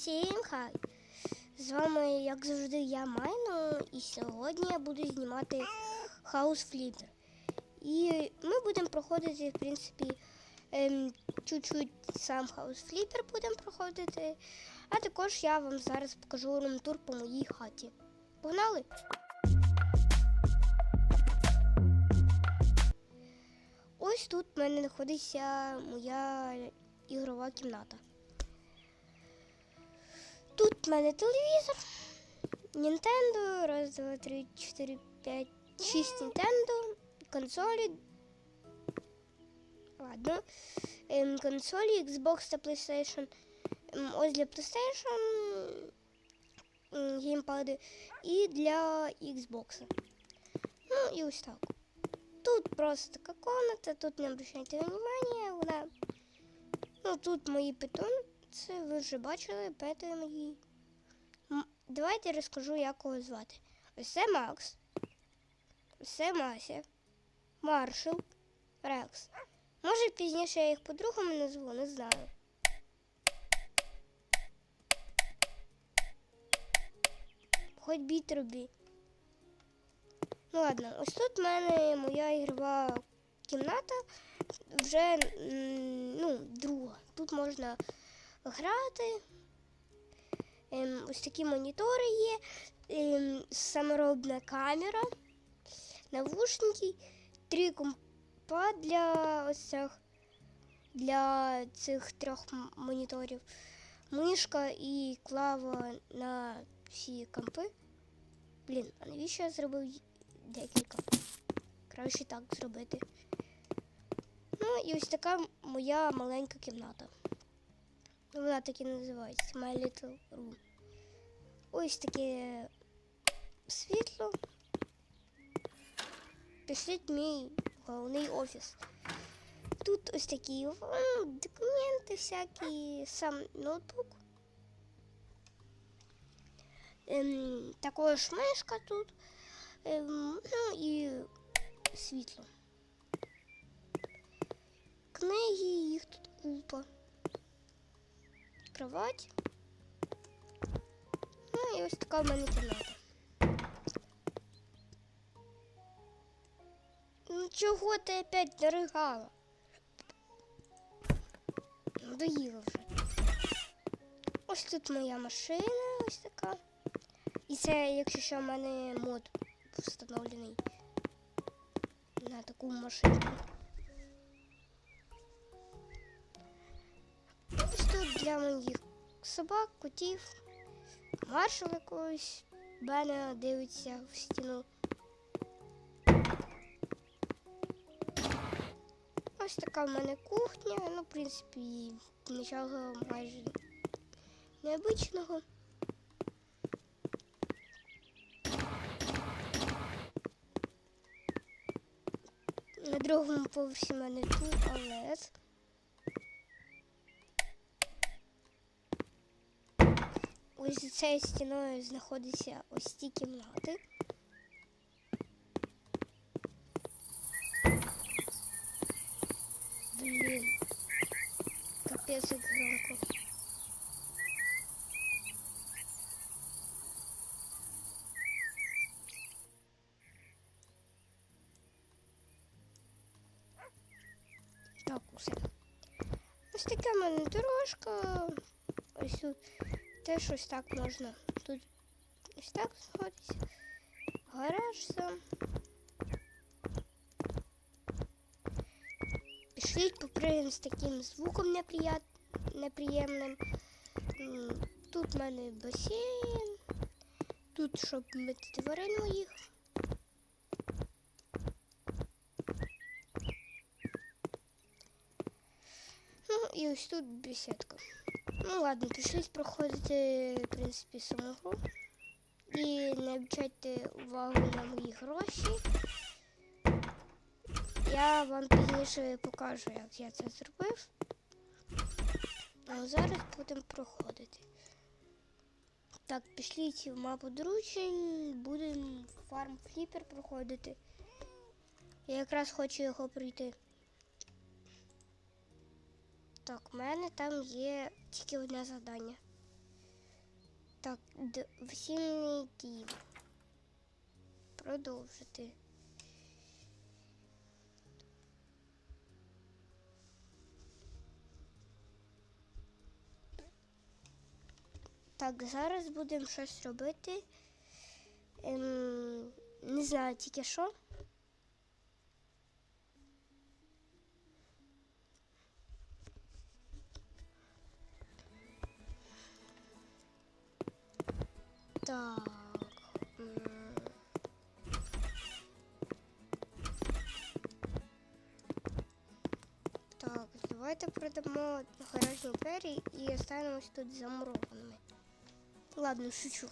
Всім хай! З вами, як завжди, я Майно, і сьогодні я буду знімати House Flipper. І ми будемо проходити, в принципі, ем, чуть-чуть сам House Flipper будемо проходити. А також я вам зараз покажу румтур по моїй хаті. Погнали! Ось тут в мене знаходиться моя ігрова кімната. Тут в мене телевізор, Nintendo, раз, два, три, чотири, п'ять, шість Nintendo, консолі. Ладно. Ем, консолі, Xbox та PlayStation. Ем, ось для PlayStation ем, геймпади і для Xbox. Ну і ось так. Тут просто така комната, тут не обращайте внимания, вона. Ну тут мої питомці, Це ви вже бачили, пети мої. Давайте розкажу, як кого звати. Ось це Макс. Ось це Мася. Маршал. Рекс. Може пізніше я їх по-другому назву, не знаю. Хоч бій робі. Ну ладно, ось тут в мене моя ігрова кімната вже ну, друга. Тут можна грати. Ем, ось такі монітори є, ем, саморобна камера, навушники, три компа для ось цих, для цих трьох моніторів, мишка і клава на всі компи. Блін, а навіщо я зробив декілька? Краще так зробити. Ну і ось така моя маленька кімната. Вона так і називається My Little Room. Ось таке світло. Пішліть мій головний офіс. Тут ось такі документи всякі, сам ноутбук. Ем, також мишка тут. Ем, ну і світло. Книги, їх тут купа. Кровать. Ну і ось така в мене кімната. Ну чого ти опять наригала? Надоїла вже. Ось тут моя машина, ось така. І це, якщо що, в мене мод встановлений на таку машинку. Для моїх собак, котів, маршал якогось Бена дивиться в стіну. Ось така в мене кухня, ну, в принципі, нічого майже необичного. На другому поверсі в мене туалет. Ось за цією стіною знаходиться ось ті кімнати. Блін. Капець як громко. Так, усе. Ось така в мене дорожка. Ось тут Теж ось так можна. Тут ось так знаходиться. Гараж сам. Пішліть поприєм з таким звуком неприят... неприємним. Тут в мене басейн. Тут, щоб мити тварин моїх. Ну і ось тут бесідка. Ну ладно, пішли проходити, в принципі, саму гру. І не обращайте увагу на мої гроші. Я вам пізніше покажу, як я це зробив. А зараз будемо проходити. Так, пішліть в мапу доручень, будемо фарм фліпер проходити. Я якраз хочу його пройти. Так, в мене там є тільки одне завдання. Так, весільний дім. Продовжити. Так, зараз будемо щось робити. Ем, не знаю тільки що. Так. м. Так, давайте продамо гаражні двері і останемось тут замурованими. Ладно, шучу.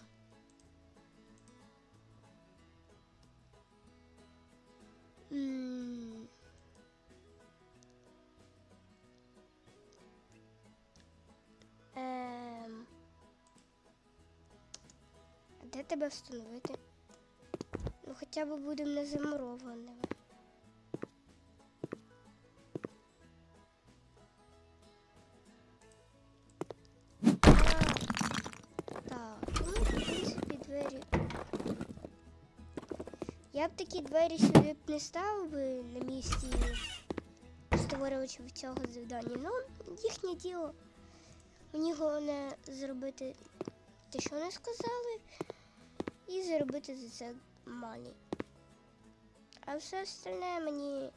Тебе встановити? Ну хоча б будемо не замурованими. Так, ну, в принципі, двері. Я б такі двері сюди б не ставив би на місці створювачів цього завдання. Ну, їхнє діло. Мені головне зробити те, що вони сказали, і заробити за це мані. А все остальне мені.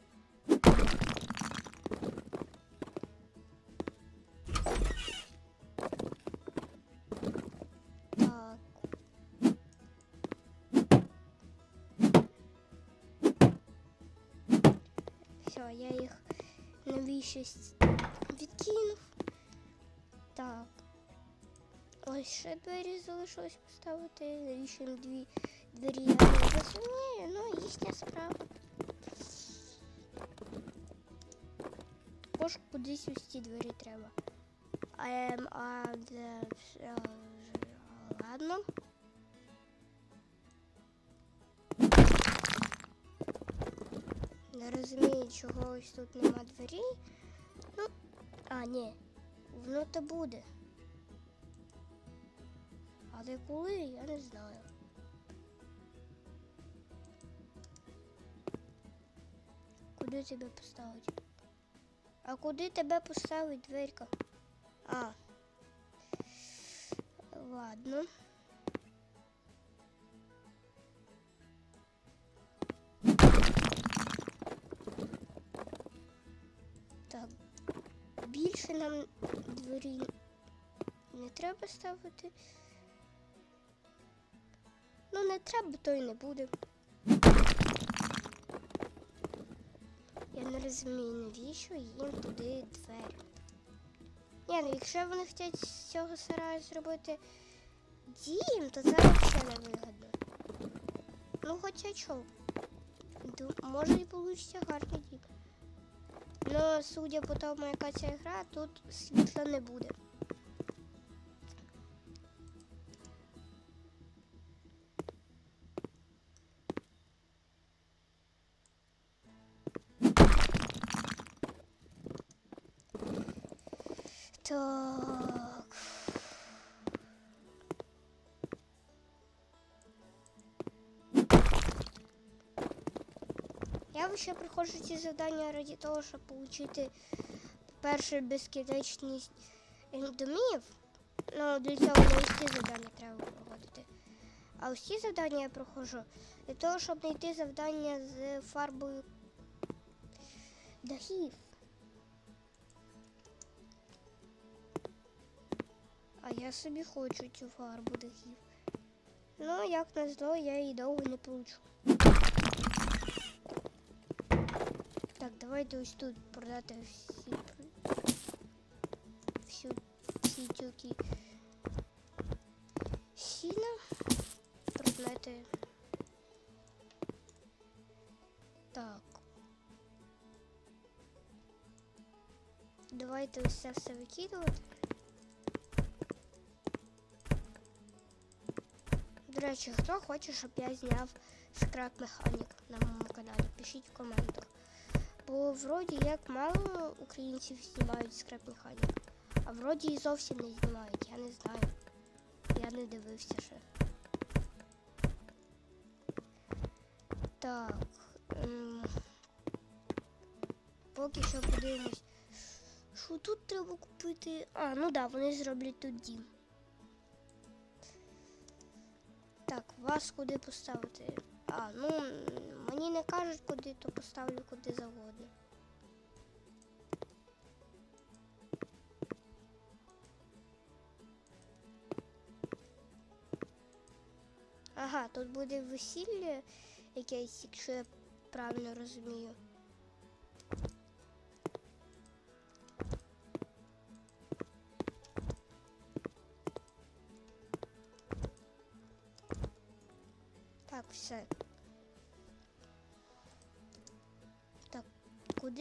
Я їх навіщось відкинув. Так. Ось ще двері залишилось поставити. Їм дві двері я не ну їхня справа. Також кудись ось ці двері треба. Ем, а е, ладно. Не розумію, чого ось тут нема двері. Ну, а, ні, воно то буде. Але коли, я не знаю. Куди тебе поставити? А куди тебе поставить дверка? А. Ладно. Так. Більше нам двері не треба ставити. Ну, не треба, то й не буде. Я не розумію, навіщо їм туди двері. Ні, ну якщо вони хочуть з цього сараю зробити дім, то це взагалі не вигідно. Ну, хоча чого. Може і вийде гарний дім. Ну, судя по тому, яка ця гра, тут світла не буде. Ще проходжу ці завдання раді того, щоб отримати, по-перше, безкінечність домів. Ну, для цього не усі завдання треба проходити. А усі завдання я проходжу для того, щоб знайти завдання з фарбою дахів. А я собі хочу цю фарбу дахів. Ну, як назло, я її довго не получу. Так, давайте ось тут продати всі всю всі тюки сіна. Предмети. Так. Давайте ось це все викидувати. До речі, хто хоче, щоб я зняв скрап механік на моєму каналі, пишіть в коментах. Бо вроді як мало українців знімають скрап механік, а вроді і зовсім не знімають, я не знаю. Я не дивився ще. Так. ем, Поки що подивимось. Що тут треба купити? А, ну да, вони зроблять тут дім. Так, вас куди поставити? А, ну мені не кажуть куди, то поставлю куди завгодно. Ага, тут буде весілля якесь, якщо я правильно розумію.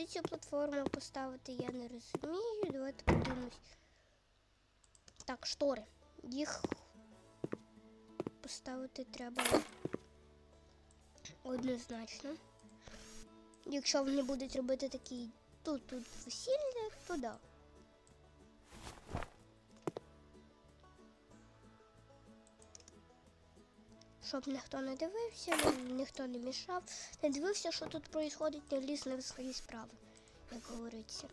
Куди цю платформу поставити, я не розумію. Давайте подивимось. Так, штори. Їх поставити треба однозначно. Якщо вони будуть робити такий тут тут весілля, то да. Щоб ніхто не дивився, ніхто не мішав, не дивився, що тут відбувається, не ліз в свої справи, як говориться.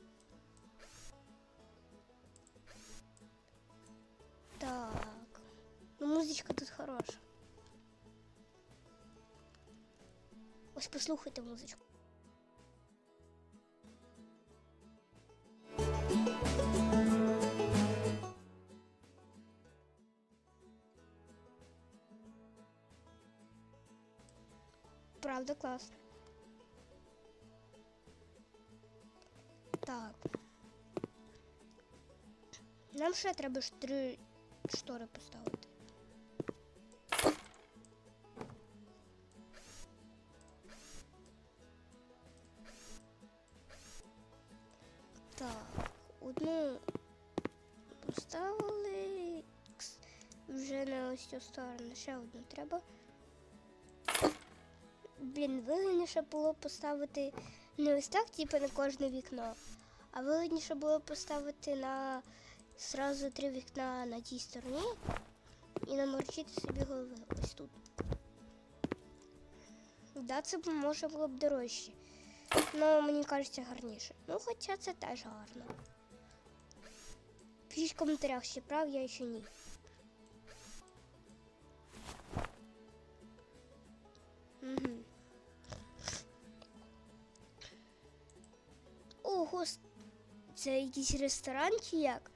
Так. Ну, музичка тут хороша. Ось послухайте музичку. Правда, класно. Так. Нам ще треба ж три штори поставити. Так, одну поставили. Вже на ось цю сторону ще одну треба. Блін, вигідніше було поставити не ось так, типу на кожне вікно, а вигідніше було поставити на зразу три вікна на тій стороні і наморчити собі голови ось тут. Да, це може було б дорожче. Ну, мені кажеться гарніше. Ну, хоча це теж гарно. Пишіть в коментарях, чи прав я, чи ні. Угу. Ого, с- це якийсь ресторан чи як?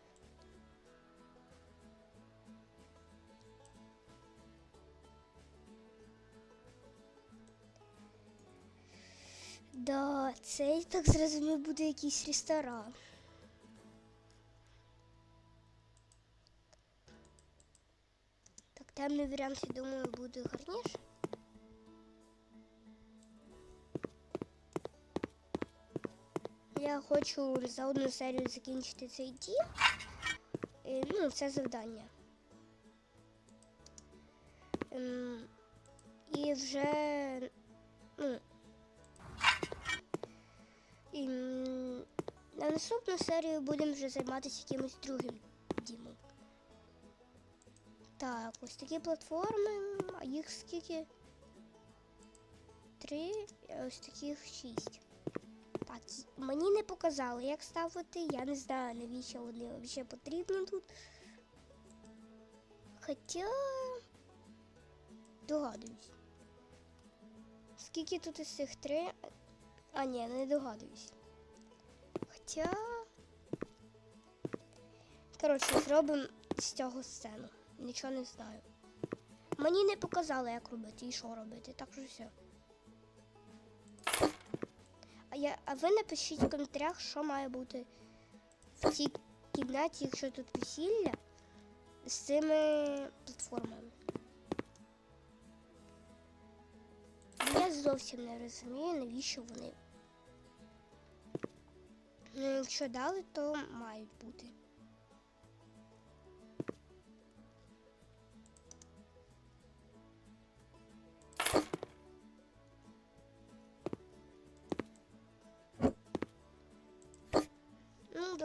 Да, це я так зрозумів буде якийсь ресторан. Так, темний варіант, я думаю, буде гарніше. Я хочу за одну серію закінчити цей дім. Ну, це завдання. Ем, і вже. Ну, і, на наступну серію будемо вже займатися якимось другим дімом. Так, ось такі платформи, а їх скільки? Три, а ось таких шість. Так, мені не показали, як ставити. Я не знаю, навіщо вони взагалі потрібні тут. Хоча догадуюсь. Скільки тут із цих три? А, ні, не догадуюсь. Хоча. Коротше, зробимо з цього сцену. Нічого не знаю. Мені не показали, як робити і що робити, так що все. А, я, а ви напишіть в коментарях, що має бути в цій кімнаті, якщо тут весілля, з цими платформами. Я зовсім не розумію, навіщо вони. Ну, якщо дали, то мають бути.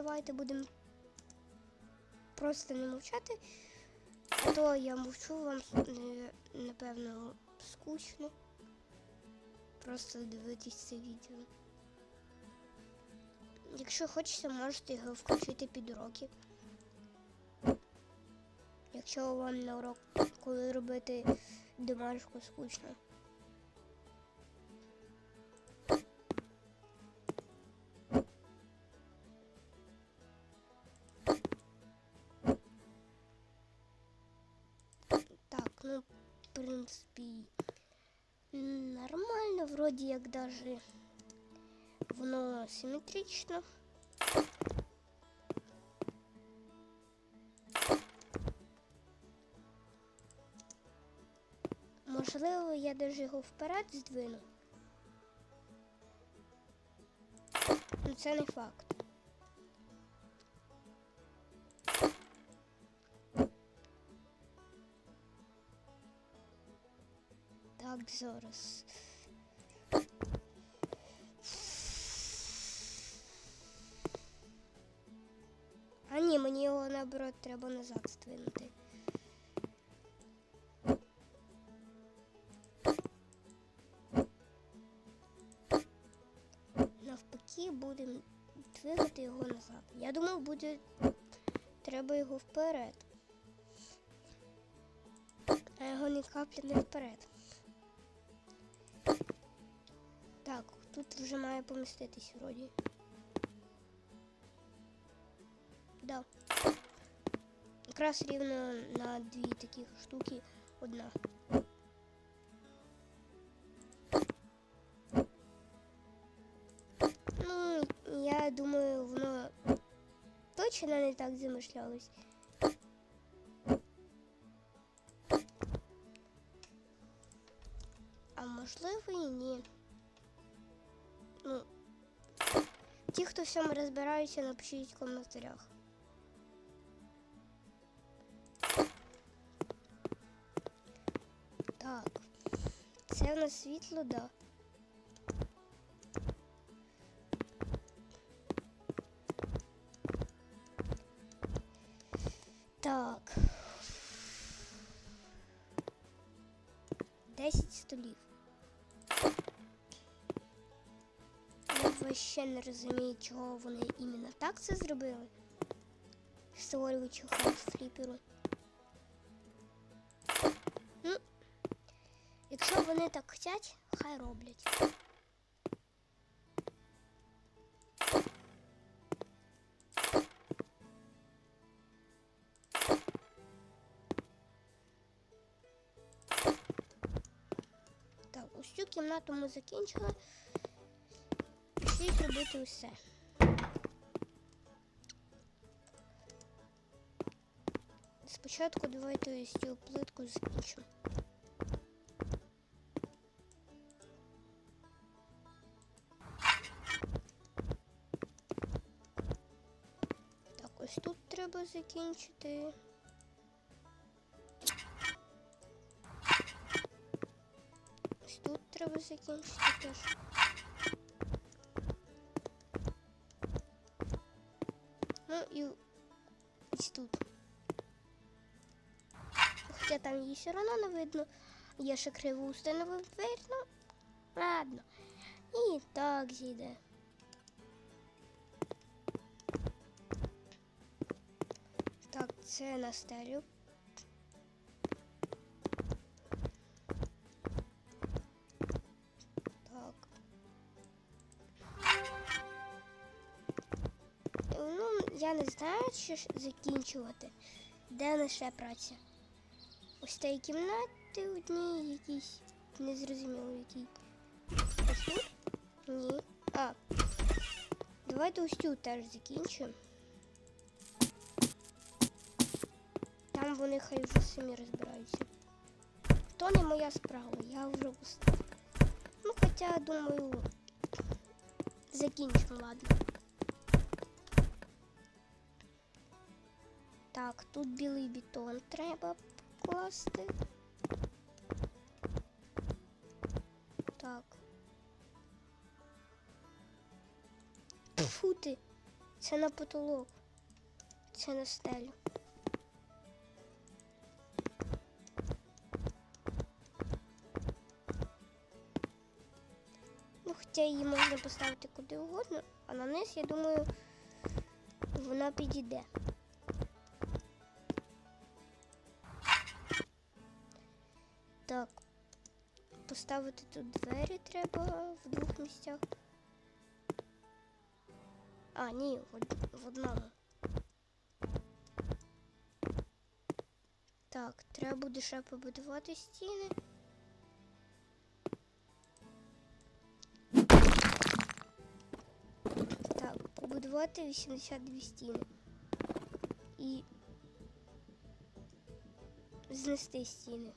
Давайте будемо просто не мовчати. А то я мовчу, вам напевно скучно. Просто дивитись це відео. Якщо хочете, можете його включити під уроки. Якщо вам на урок, коли робити домашку скучно. Вроді як даже воно симметрично. Можливо, я даже його вперед здвину. Ну, це не факт. Так, зараз. Його треба назад здвинути. Навпаки, будемо двигати його назад. Я думав, буде треба його вперед. А його ні каплі не вперед. Так, тут вже має поміститись вроді. Якраз рівно на дві таких штуки одна. Ну, я думаю, воно точно не так замишлялось. А можливо і ні. Ну, ті, хто в цьому розбираються, напишіть в коментарях. Так, це в нас світло, да. Так. 10 столів. Я вообще не розумію, чого вони іменно так це зробили. Створюючи хаос фліперу. Вони так хочуть, хай роблять. Так, ось цю кімнату ми закінчили. Пішліть робити усе. Спочатку давайте ось цю плитку закінчимо. Закінчити. Ось тут треба закінчити теж. Ну і ось тут. Хоча там її все одно не видно. Я ще криво установив двері, ну ладно. І так зійде. Це на стелю. Так. Ну, я не знаю, що закінчувати. Де лише праця? Ось та кімнати одні якісь. Незрозуміло який. Ось тут? Ні. А. Давайте ось цю теж закінчимо. Там вони хай вже самі розбираються. То не моя справа, я вже поставив. Ну, хоча, думаю, закінчимо, ладно. Так, тут білий бетон треба покласти. Так. Фу ти, це на потолок. Це на стелю. Хоча її можна поставити куди угодно, а на низ, я думаю, вона підійде. Так, поставити тут двері треба в двох місцях. А, ні, в, од- одному. Так, треба буде ще побудувати стіни. Так, побудувати 82 стіни. І знести стіни.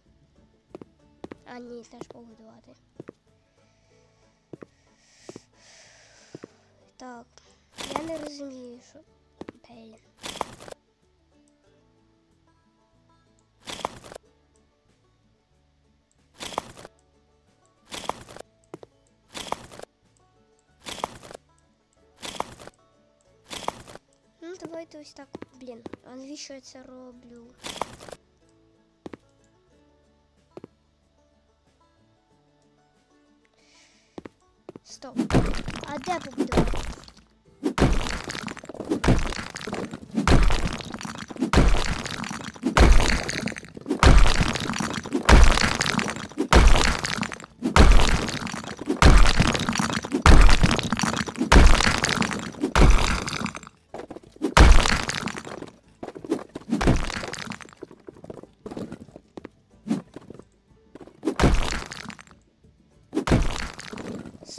А, ні, теж побудувати. Так, я не розумію, що. Блін. Давайте ось так. Блін, а навіщо я роблю? Стоп. А де побудувати?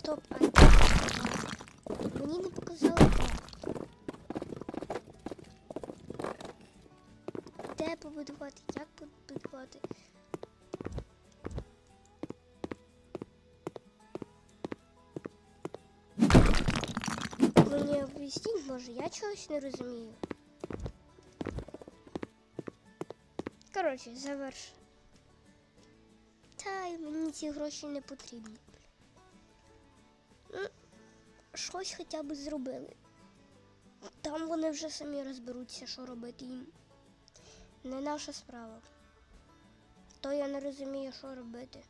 Стоп, а? Мені не показали де. Побудувати? Як побудувати? Мені об'ясніть, може, я чогось не розумію. Коротше, заверш. Та й мені ці гроші не потрібні. Щось хоча б зробили. Там вони вже самі розберуться, що робити їм. Не наша справа. То я не розумію, що робити.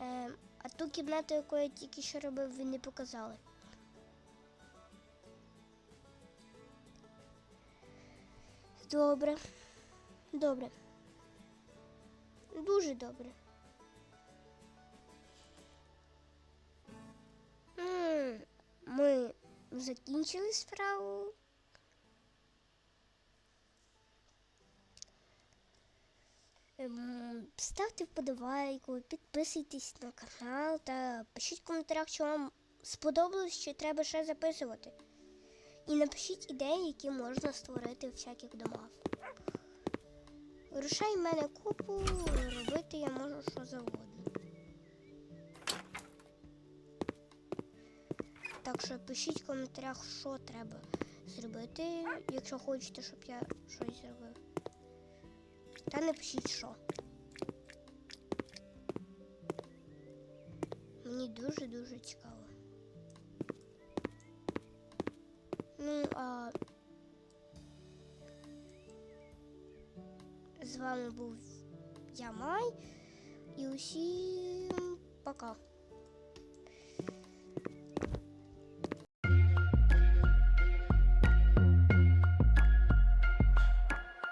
Ем, а ту кімнату, яку я тільки що робив, ви не показали. Добре. Добре. Дуже добре. Ми закінчили справу. Ем, Ставте вподобайку, підписуйтесь на канал та пишіть в коментарях, що вам сподобалось, чи треба ще записувати. І напишіть ідеї, які можна створити в всяких домах. В мене купу, робити я можу що завгодно. Так що пишіть в коментарях, що треба зробити, якщо хочете, щоб я щось зробив. Та не пишіть що. Мені дуже-дуже цікаво. Ну, а з вами був я Май і усім пока.